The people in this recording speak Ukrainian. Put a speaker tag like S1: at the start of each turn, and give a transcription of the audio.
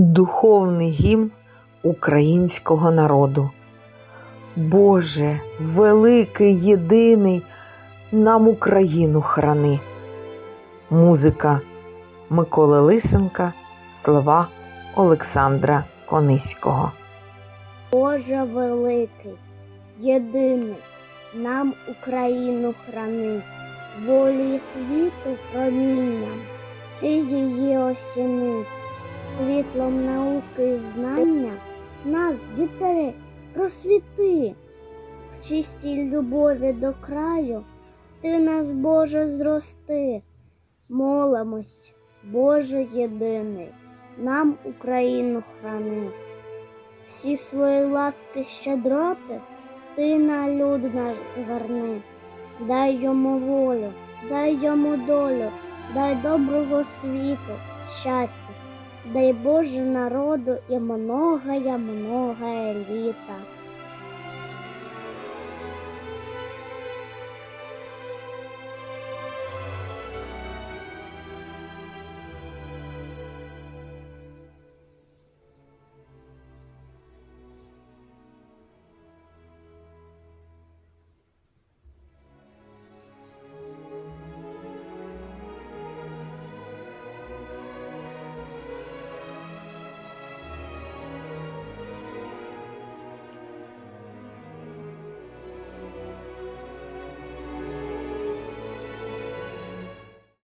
S1: Духовний гімн українського народу. Боже, великий, єдиний, нам Україну храни. Музика Миколи Лисенка, слова Олександра Кониського.
S2: Боже великий, єдиний, нам Україну храни, волі світу промінням, ти її осіни, світлом науки і знання, нас, дітей, просвіти, в чистій любові до краю, ти нас, Боже, зрости, молимось, Боже єдиний, нам Україну храни. Всі свої ласки щедроти ти на люд наш зверни. Дай йому волю, дай йому долю, дай доброго світу, щастя, дай Боже народу і многое, многое літа.